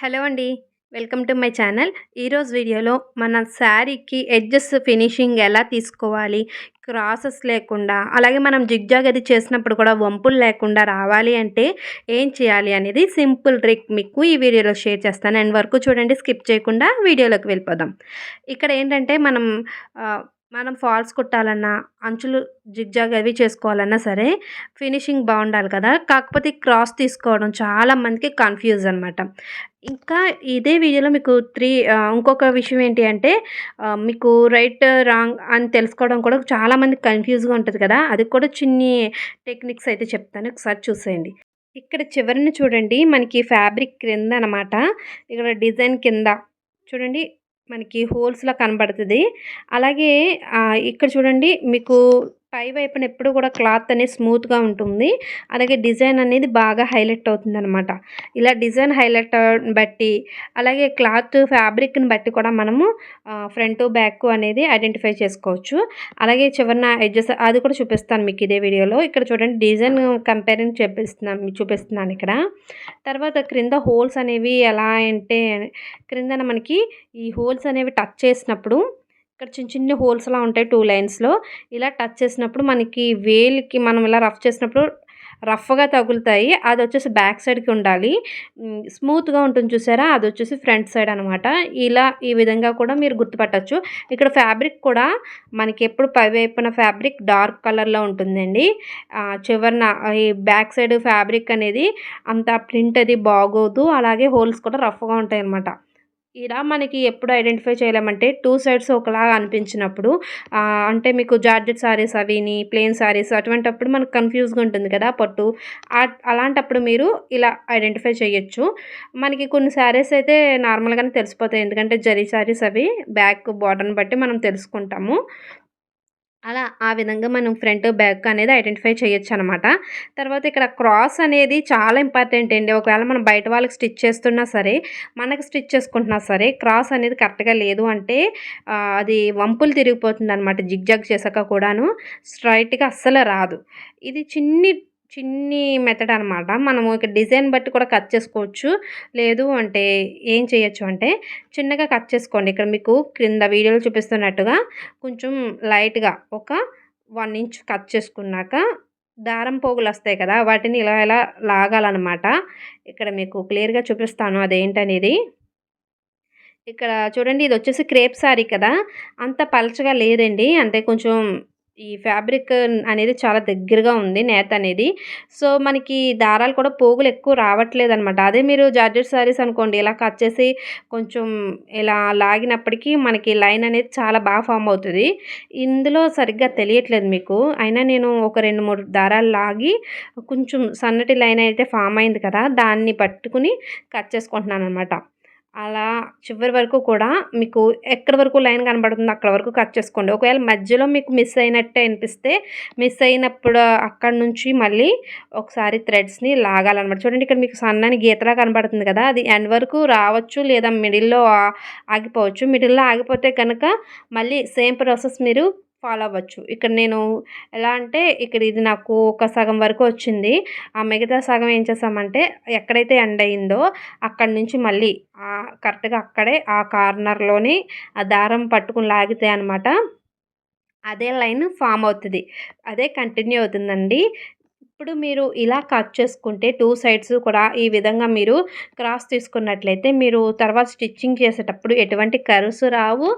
Hello అండి. Welcome to my channel. ఈరోజు వీడియోలో మన శారీకి ఎడ్జెస్ ఫినిషింగ్ ఎలా తీసుకోవాలి? క్రాసెస్ లేకుండా అలాగే మనం జిగ్జాగ్ అది చేసినప్పుడు కూడా వంపులు లేకుండా రావాలి అంటే ఏం చేయాలి అనేది సింపుల్ ట్రిక్ మీకు ఈ వీడియోలో షేర్ చేస్తాను. అండ్ వరకు చూడండి స్కిప్ చేయకుండా వీడియోలోకి వెళ్ళిపోదాం. ఇక్కడ ఏంటంటే మనం మనం ఫాల్స్ కుట్టాలన్నా అంచులు జిగ్జాగ్ అవి చేసుకోవాలన్నా సరే ఫినిషింగ్ బాగుండాలి కదా. కాకపోతే క్రాస్ తీసుకోవడం చాలా మందికి కన్ఫ్యూజ్ అనమాట ఇంకా ఇదే వీడియోలో మీకు త్రీ ఇంకొక విషయం ఏంటి అంటే మీకు రైట్ రాంగ్ అని తెలుసుకోవడం కూడా చాలామంది కన్ఫ్యూజ్గా ఉంటుంది కదా. అది కూడా చిన్ని టెక్నిక్స్ అయితే చెప్తాను. ఒకసారి చూసేయండి. ఇక్కడ చివరిని చూడండి. మనకి ఫ్యాబ్రిక్ క్రింద అనమాట ఇక్కడ డిజైన్ కింద. చూడండి. మనకి హోల్స్లా కనబడుతుంది. అలాగే ఇక్కడ చూడండి మీకు పై వైపున ఎప్పుడు కూడా క్లాత్ అనేది స్మూత్గా ఉంటుంది. అలాగే డిజైన్ అనేది బాగా హైలైట్ అవుతుంది అనమాట ఇలా డిజైన్ హైలైట్ బట్టి అలాగే క్లాత్ ఫ్యాబ్రిక్ని బట్టి కూడా మనము ఫ్రంట్ బ్యాక్ అనేది ఐడెంటిఫై చేసుకోవచ్చు. అలాగే చివరిన ఎడ్జెస్ అది కూడా చూపిస్తాను మీకు ఇదే వీడియోలో. ఇక్కడ చూడండి డిజైన్ కంపేరింగ్ చూపిస్తున్నాను చూపిస్తున్నాను ఇక్కడ. తర్వాత క్రింద హోల్స్ అనేవి ఎలా అంటే క్రిందన మనకి ఈ హోల్స్ అనేవి టచ్ చేసినప్పుడు ఇక్కడ చిన్న చిన్న హోల్స్లా ఉంటాయి టూ లైన్స్లో ఇలా టచ్ చేసినప్పుడు మనకి వేలికి మనం ఇలా రఫ్ చేసినప్పుడు రఫ్గా తగులుతాయి. అది వచ్చేసి బ్యాక్ సైడ్కి ఉండాలి. స్మూత్గా ఉంటుంది చూసారా? అది వచ్చేసి ఫ్రంట్ సైడ్ అనమాట ఇలా ఈ విధంగా కూడా మీరు గుర్తుపట్టచ్చు. ఇక్కడ ఫ్యాబ్రిక్ కూడా మనకి ఎప్పుడు పైవైపున ఫ్యాబ్రిక్ డార్క్ కలర్లో ఉంటుందండి. చివరిన ఈ బ్యాక్ సైడ్ ఫ్యాబ్రిక్ అనేది అంత ప్రింట్ అది బాగోదు. అలాగే హోల్స్ కూడా రఫ్గా ఉంటాయి అనమాట ఇలా మనకి ఎప్పుడు ఐడెంటిఫై చేయలేమంటే టూ సైడ్స్ ఒకలాగా అనిపించినప్పుడు అంటే మీకు జార్జెట్ సారీస్ అవిని ప్లెయిన్ సారీస్ అటువంటిప్పుడు మనకు కన్ఫ్యూజ్గా ఉంటుంది కదా పట్టు. అలాంటప్పుడు మీరు ఇలా ఐడెంటిఫై చేయొచ్చు. మనకి కొన్ని శారీస్ అయితే నార్మల్గానే తెలిసిపోతాయి. ఎందుకంటే జరీ శారీస్ అవి బ్యాక్ బార్డర్ని బట్టి మనం తెలుసుకుంటాము. అలా ఆ విధంగా మనం ఫ్రంట్ బ్యాక్ అనేది ఐడెంటిఫై చేయొచ్చు అనమాట తర్వాత ఇక్కడ క్రాస్ అనేది చాలా ఇంపార్టెంట్ అండి. ఒకవేళ మనం బయట వాళ్ళకి స్టిచ్ చేస్తున్నా సరే మనకు స్టిచ్ చేసుకుంటున్నా సరే క్రాస్ అనేది కరెక్ట్గా లేదు అంటే అది వంపులు తిరిగిపోతుంది అనమాట జిగ్జాగ్ చేసాక కూడాను స్ట్రైట్గా అస్సలు రాదు. ఇది చిన్ని చిన్ని మెథడ్ అనమాట మనము ఇక్కడ డిజైన్ బట్టి కూడా కట్ చేసుకోవచ్చు. లేదు అంటే ఏం చేయొచ్చు అంటే చిన్నగా కట్ చేసుకోండి. ఇక్కడ మీకు క్రింద వీడియోలో చూపిస్తున్నట్టుగా కొంచెం లైట్గా ఒక వన్ ఇంచ్ కట్ చేసుకున్నాక దారం పోగులు వస్తాయి కదా వాటిని ఇలా ఇలా లాగాలన్నమాట. ఇక్కడ మీకు క్లియర్గా చూపిస్తాను అదేంటనేది. ఇక్కడ చూడండి ఇది వచ్చేసి క్రేప్ సారీ కదా. అంత పలచగా లేదండి. అంటే కొంచెం ఈ ఫ్యాబ్రిక్ అనేది చాలా దగ్గరగా ఉంది నేత అనేది. సో మనకి దారాలు కూడా పోగులు ఎక్కువ రావట్లేదు అనమాట అదే మీరు జార్జెట్ శారీస్ అనుకోండి ఇలా కట్ చేసి కొంచెం ఇలా లాగినప్పటికీ మనకి లైన్ అనేది చాలా బాగా ఫామ్ అవుతుంది. ఇందులో సరిగ్గా తెలియట్లేదు మీకు. అయినా నేను ఒక రెండు మూడు దారాలు లాగి కొంచెం సన్నటి లైన్ అయితే ఫామ్ అయింది కదా దాన్ని పట్టుకుని కట్ చేసుకుంటున్నాను అనమాట అలా చివరి వరకు కూడా మీకు ఎక్కడి వరకు లైన్ కనబడుతుందో అక్కడ వరకు కట్ చేసుకోండి. ఒకవేళ మధ్యలో మీకు మిస్ అయినట్టే అనిపిస్తే మిస్ అయినప్పుడు అక్కడ నుంచి మళ్ళీ ఒకసారి థ్రెడ్స్ని లాగాలన్నమాట. చూడండి ఇక్కడ మీకు సన్నని గీతలా కనబడుతుంది కదా అది ఎండ్ వరకు రావచ్చు లేదా మిడిల్లో ఆగిపోవచ్చు. మిడిల్లో ఆగిపోతే కనుక మళ్ళీ సేమ్ ప్రాసెస్ మీరు ఫాలో అవ్వచ్చు. ఇక్కడ నేను ఎలా అంటే ఇక్కడ ఇది నాకు ఒక సగం వరకు వచ్చింది. ఆ మిగతా సగం ఏం చేసామంటే ఎక్కడైతే ఎండ్ అయిందో అక్కడి నుంచి మళ్ళీ కరెక్ట్గా అక్కడే ఆ కార్నర్లోని ఆ దారం పట్టుకుని లాగితే అనమాట అదే లైన్ ఫామ్ అవుతుంది. అదే కంటిన్యూ అవుతుందండి. ఇప్పుడు మీరు ఇలా కట్ చేసుకుంటే టూ సైడ్స్ కూడా ఈ విధంగా మీరు క్రాస్ తీసుకున్నట్లయితే మీరు తర్వాత స్టిచ్చింగ్ చేసేటప్పుడు ఎటువంటి కరుసు రావు.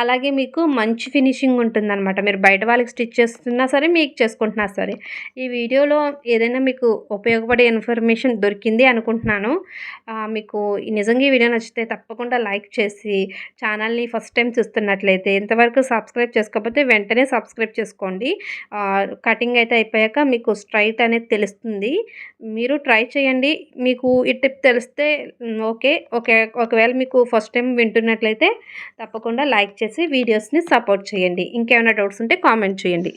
అలాగే మీకు మంచి ఫినిషింగ్ ఉంటుందన్నమాట. మీరు బయట వాళ్ళకి స్టిచ్ చేస్తున్నా సరే మీకు చేసుకుంటున్నా సరే. ఈ వీడియోలో ఏదైనా మీకు ఉపయోగపడే ఇన్ఫర్మేషన్ దొరికింది అనుకుంటున్నాను. మీకు నిజంగా ఈ వీడియో నచ్చితే తప్పకుండా లైక్ చేసి ఛానల్ని ఫస్ట్ టైం చూస్తున్నట్లయితే ఇంతవరకు సబ్స్క్రైబ్ చేసుకోకపోతే వెంటనే సబ్స్క్రైబ్ చేసుకోండి. కటింగ్ అయితే అయిపోయాక మీకు స్ట్రైట్ అనేది తెలుస్తుంది. మీరు ట్రై చేయండి. మీకు ఈ టిప్ తెలిస్తే ఓకే. ఓకే ఒకవేళ మీకు ఫస్ట్ టైం వింటున్నట్లయితే తప్పకుండా లైక్ చేసి వీడియోస్ని సపోర్ట్ చేయండి. ఇంకేమైనా డౌట్స్ ఉంటే కామెంట్ చేయండి.